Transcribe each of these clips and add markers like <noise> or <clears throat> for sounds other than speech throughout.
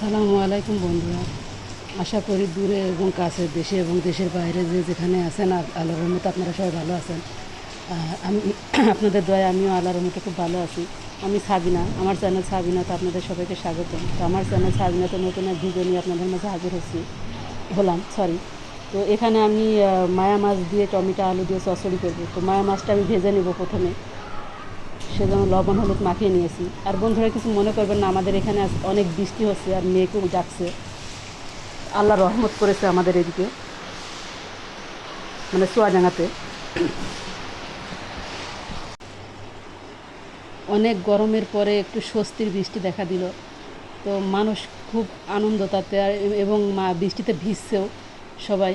সালামু আলাইকুম বন্ধুরা। আশা করি দূরে এবং কাছে দেশে এবং দেশের বাইরে যে যেখানে আছেন আর আল্লাহর রহমতে আপনারা সবাই ভালো আছেন। আমি <clears throat> আপনাদের দয়া আমিও আল্লাহর রহমতে খুব ভালো আছি। আমি সাবিনা, আমার চ্যানেল সাবিনাতে আপনাদের সবাইকে স্বাগতম। তো আমার চ্যানেল সাবিনাতে নতুন এক ভিডিও নিয়ে আপনাদের মাঝে হাজির হচ্ছি। হলাম সরি তো এখানে আমি মায়া মাছ দিয়ে টমেটো, আলু দিয়ে চচড়ি করব। তো মায়া মাছটা আমি ভেজে নেব প্রথমে। সেজন্য লবণ, হলুদ মাখিয়ে নিয়েছি। আর বন্ধুরা কিছু মনে করবেন না, আমাদের এখানে অনেক বৃষ্টি হচ্ছে আর মেয়েকেও ডাকছে আল্লাহ রহমত করেছে আমাদের এদিকে মানে চুয়াডাঙ্গাতে অনেক গরমের পরে একটু স্বস্তির বৃষ্টি দেখা দিল। তো মানুষ খুব আনন্দ তাতে এবং মা, বৃষ্টিতে ভিজছেও সবাই।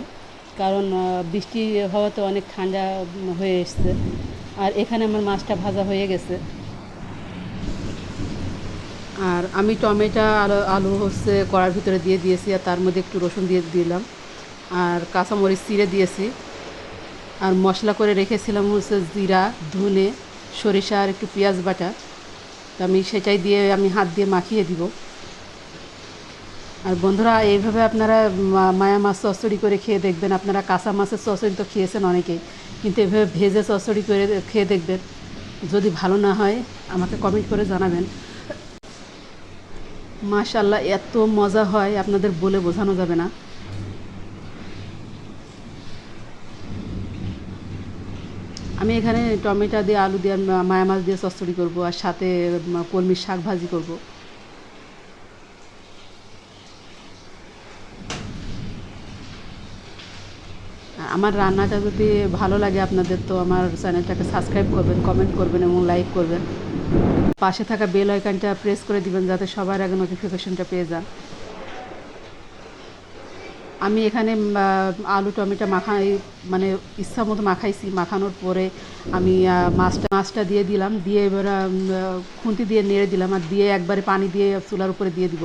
কারণ বৃষ্টি হওয়াতে অনেক ঠান্ডা হয়ে এসছে। আর এখানে আমার মাছটা ভাজা হয়ে গেছে। আর আমি টমেটো আলু আলু হচ্ছে কড়ার ভিতরে দিয়ে দিয়েছি আর তার মধ্যে একটু রসুন দিয়ে দিলাম। আর কাঁচামরিচ চিড়ে দিয়েছি। আর মশলা করে রেখেছিলাম হচ্ছে জিরা, ধনে, সরিষা আর একটু পেঁয়াজ বাটা। তো আমি সেটাই দিয়ে আমি হাত দিয়ে মাখিয়ে দিব। আর বন্ধুরা, এইভাবে আপনারা মায়া মাছ চচ্চড়ি করে খেয়ে দেখবেন। আপনারা কাঁচা মাছের চচ্চড়ি তো খেয়েছেন অনেকেই। কিন্তু এভাবে ভেজে চচ্চড়ি করে খেয়ে দেখবেন। যদি ভালো না হয়, আমাকে কমেন্ট করে জানাবেন। মাশাল্লাহ এত মজা হয়, আপনাদের বলে বোঝানো যাবে না। আমি এখানে টমেটো দিয়ে, আলু দিয়ে, মায়া মাছ দিয়ে চচ্চড়ি করব, আর সাথে কলমির শাক ভাজি করব। আমার রান্নাটা যদি ভালো লাগে আপনাদের, তো আমার চ্যানেলটাকে সাবস্ক্রাইব করবেন কমেন্ট করবেন এবং লাইক করবেন। পাশে থাকা বেল আইকনটা প্রেস করে দিবেন যাতে সবার আগে নোটিফিকেশনটা পেয়ে যান। আমি এখানে আলু, টমেটো মাখাই মানে ইচ্ছা মতো মাখাইছি। মাখানোর পরে আমি মাছটা মাছটা দিয়ে দিলাম। দিয়ে এবার খুন্তি দিয়ে নেড়ে দিলাম আর দিয়ে একবারে পানি দিয়ে চুলার উপরে দিয়ে দিব।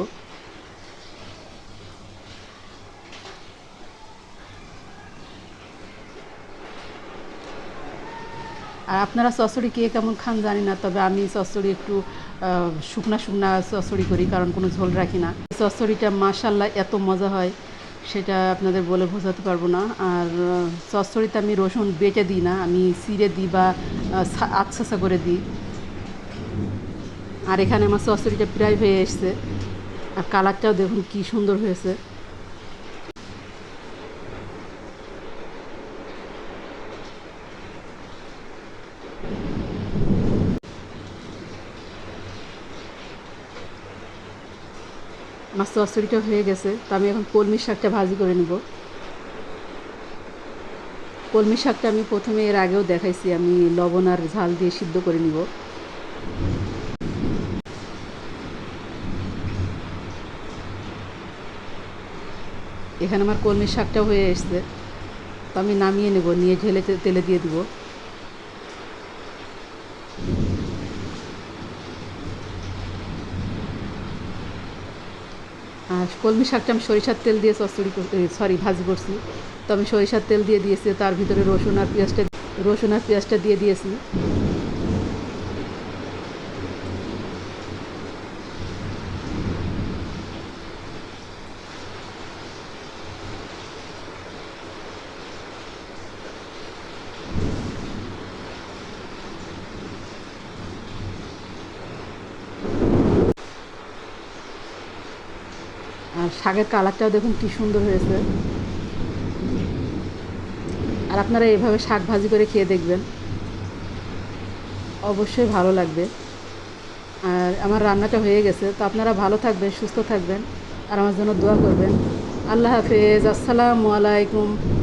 আর আপনারা চচ্চড়ি কে কেমন খান জানি না তবে আমি চচ্চড়ি একটু শুকনা শুকনা চচ্চড়ি করি কারণ কোনো ঝোল রাখি না। চচ্চড়িটা মাশাল্লাহ এত মজা হয় সেটা আপনাদের বলে বোঝাতে পারব না। আর আহ, চচ্চড়িতে আমি রসুন বেটে দিই না আমি চিড়ে দিই বা আচ্ছা করে দিই। আর এখানে আমার চচ্চড়িটা প্রায় হয়ে এসছে। আর কালারটাও দেখুন কি সুন্দর হয়েছে। মাছ চচ্চড়িটা হয়ে গেছে, তো আমি এখন কলমির শাকটা ভাজি করে নিব। কলমি শাকটা আমি প্রথমে এর আগেও দেখাইছি, আমি লবণ আর ঝাল দিয়ে সিদ্ধ করে নিব। এখানে আমার কলমির শাকটা হয়ে এসছে, তো আমি নামিয়ে নেব, নিয়ে তে- তেলে দিয়ে দিব। কলমি শাকটা আমি সরিষার তেল দিয়ে চচড়ি সরি ভাজি করছি। তো আমি সরিষার তেল দিয়ে দিয়েছি, তার ভিতরে রসুন আর পেঁয়াজটা রসুন আর পেঁয়াজটা দিয়ে দিয়েছি। আর শাকের কালারটাও দেখুন কি সুন্দর হয়েছে। আর আপনারা এভাবে শাক ভাজি করে খেয়ে দেখবেন। অবশ্যই ভালো লাগবে। আর আমার রান্নাটা হয়ে গেছে। তো আপনারা ভালো থাকবেন, সুস্থ থাকবেন। আর আমার জন্য দোয়া করবেন। আল্লাহ হাফেজ। আসসালামু আলাইকুম।